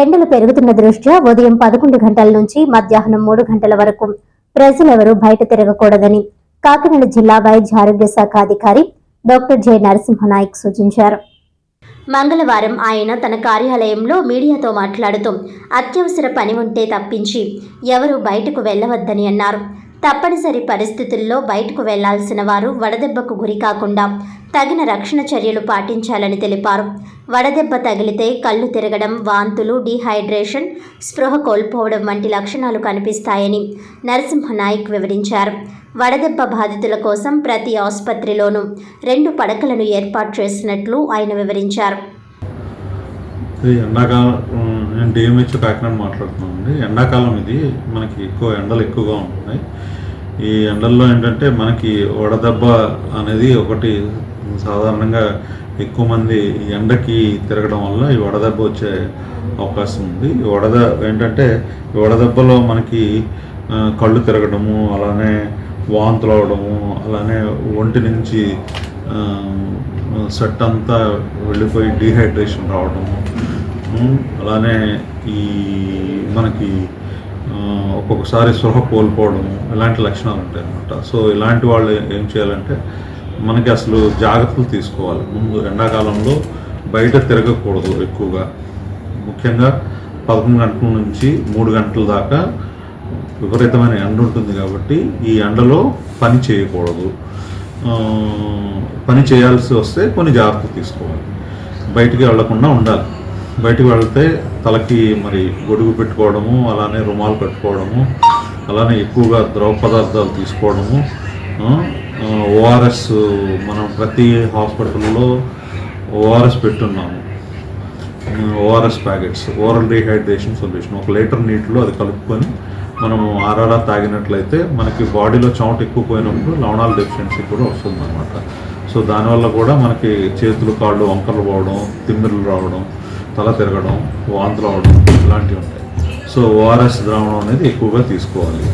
ఎండలు పెరుగుతున్న దృష్ట్యా ఉదయం పదకొండు గంటల నుంచి మధ్యాహ్నం మూడు గంటల వరకు ప్రజలెవరూ బయట తిరగకూడదని కాకినాడ జిల్లా వైద్య ఆరోగ్య శాఖ అధికారి డాక్టర్ జె నరసింహనాయక్ సూచించారు. మంగళవారం ఆయన తన కార్యాలయంలో మీడియాతో మాట్లాడుతూ అత్యవసర పని ఉంటే తప్పించి ఎవరూ బయటకు వెళ్ళవద్దని అన్నారు. తప్పనిసరి పరిస్థితుల్లో బయటకు వెళ్ళాల్సిన వారు వడదెబ్బకు గురి కాకుండా తగిన రక్షణ చర్యలు పాటించాలని తెలిపారు. వడదెబ్బ తగిలితే కళ్ళు తిరగడం వాంతులు డీహైడ్రేషన్ స్పృహ కోల్పోవడం వంటి లక్షణాలు కనిపిస్తాయని నరసింహనాయక్ వివరించారు. వడదెబ్బ బాధితుల కోసం ప్రతి ఆసుపత్రిలోనూ రెండు పడకలను ఏర్పాటు చేసినట్లు ఆయన వివరించారు. ఎండాకాలం నేను డిఎంహెచ్ కాకినాడ మాట్లాడుతున్నాను అండి ఎండాకాలం ఇది మనకి ఎక్కువ ఎండలు ఎక్కువగా ఉంటున్నాయి. ఈ ఎండల్లో ఏంటంటే మనకి వడదెబ్బ అనేది ఒకటి సాధారణంగా ఎక్కువ మంది ఎండకి తిరగడం వల్ల ఈ వడదెబ్బ వచ్చే అవకాశం ఉంది. ఈ వడద ఏంటంటే ఈ వడదెబ్బలో మనకి కళ్ళు తిరగడము అలానే వాంతులు అవడము అలానే ఒంటి నుంచి సెట్ అంతా వెళ్ళిపోయి డీహైడ్రేషన్ రావడము అలానే ఈ మనకి ఒక్కొక్కసారి స్పృహ కోల్పోవడం ఇలాంటి లక్షణాలు ఉంటాయి అన్నమాట. సో ఇలాంటి వాళ్ళు ఏం చేయాలంటే మనకి అసలు జాగ్రత్తలు తీసుకోవాలి. ముందు ఎండాకాలంలో బయట తిరగకూడదు ఎక్కువగా. ముఖ్యంగా పదకొండు గంటల నుంచి మూడు గంటల దాకా విపరీతమైన ఎండ ఉంటుంది కాబట్టి ఈ ఎండలో పని చేయకూడదు. పని చేయాల్సి వస్తే కొన్ని జాగ్రత్తలు తీసుకోవాలి. బయటికి వెళ్ళకుండా ఉండాలి. బయటికి వెళ్తే తలకి మరి గొడుగు పెట్టుకోవడము అలానే రుమాలు కట్టుకోవడము అలానే ఎక్కువగా ద్రవ పదార్థాలు తీసుకోవడము ఓఆర్ఎస్ మనం ప్రతి హాస్పిటల్లో ORS పెట్టున్నాము. ORS packets oral rehydration solution. ఒక లీటర్ నీటిలో అది కలుపుకొని మనము ఆరాడా తాగినట్లయితే మనకి బాడీలో చెమట ఎక్కువ పోయినప్పుడు లవణాల డెఫిషియన్సీ కూడా వస్తుంది అనమాట సో దానివల్ల కూడా మనకి చేతులు కాళ్ళు వంకలు పోవడం తిమ్మిర్లు రావడం తల తిరగడం వాంతులు అవడం ఇలాంటివి ఉంటాయి. సో ఓఆర్ఎస్ ద్రావణం అనేది ఎక్కువగా తీసుకోవాలి.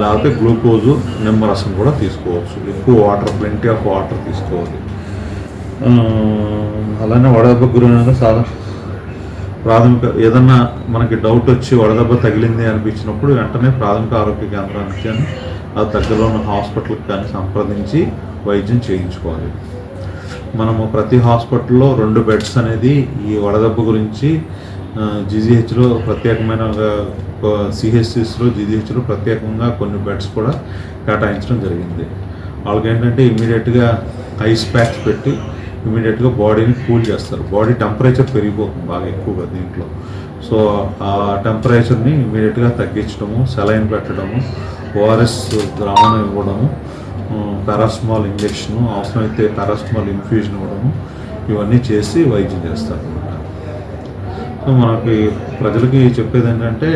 లేకపోతే గ్లూకోజు నిమ్మరసం కూడా తీసుకోవచ్చు. ఎక్కువ వాటర్ ప్లెంటీ ఆఫ్ వాటర్ తీసుకోవాలి. అలానే వడదెబ్బ గురైన సాధారణ ప్రాథమిక ఏదన్నా మనకి డౌట్ వచ్చి వడదెబ్బ తగిలింది అనిపించినప్పుడు వెంటనే ప్రాథమిక ఆరోగ్య కేంద్రానికి కానీ అది దగ్గరలో ఉన్న హాస్పిటల్కి కానీ సంప్రదించి వైద్యం చేయించుకోవాలి. మనము ప్రతి హాస్పిటల్లో రెండు బెడ్స్ అనేది ఈ వడదెబ్బ గురించి జీజీహెచ్లో ప్రత్యేకమైన సిహెచ్సిస్లో జీజీహెచ్లో ప్రత్యేకంగా కొన్ని బెడ్స్ కూడా కేటాయించడం జరిగింది. వాళ్ళకి ఏంటంటే ఇమీడియట్గా ఐస్ ప్యాక్స్ పెట్టి ఇమీడియట్గా బాడీని కూల్ చేస్తారు. బాడీ టెంపరేచర్ పెరిగిపోతుంది బాగా ఎక్కువగా దీంట్లో. సో ఆ టెంపరేచర్ని ఇమీడియట్గా తగ్గించడము సెలైన్ పెట్టడము ఓఆర్ఎస్ ద్రావణం ఇవ్వడము పారాస్మాల్ ఇంజెక్షన్ అవసరమైతే పారాస్మాల్ ఇన్ఫ్యూజన్ ఇవ్వడము. ఇవన్నీ చేసి వైద్యం చేస్తారు అనమాట సో మనకి ప్రజలకి చెప్పేది ఏంటంటే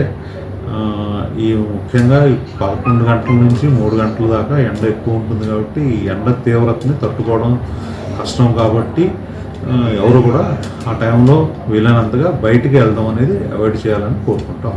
ఈ ముఖ్యంగా పదకొండు గంటల నుంచి మూడు గంటల దాకా ఎండ ఎక్కువ ఉంటుంది కాబట్టి ఈ ఎండ తీవ్రతని తట్టుకోవడం కష్టం కాబట్టి ఎవరు కూడా ఆ టైంలో వీలైనంతగా బయటికి వెళ్దాం అనేది అవాయిడ్ చేయాలని కోరుకుంటాం.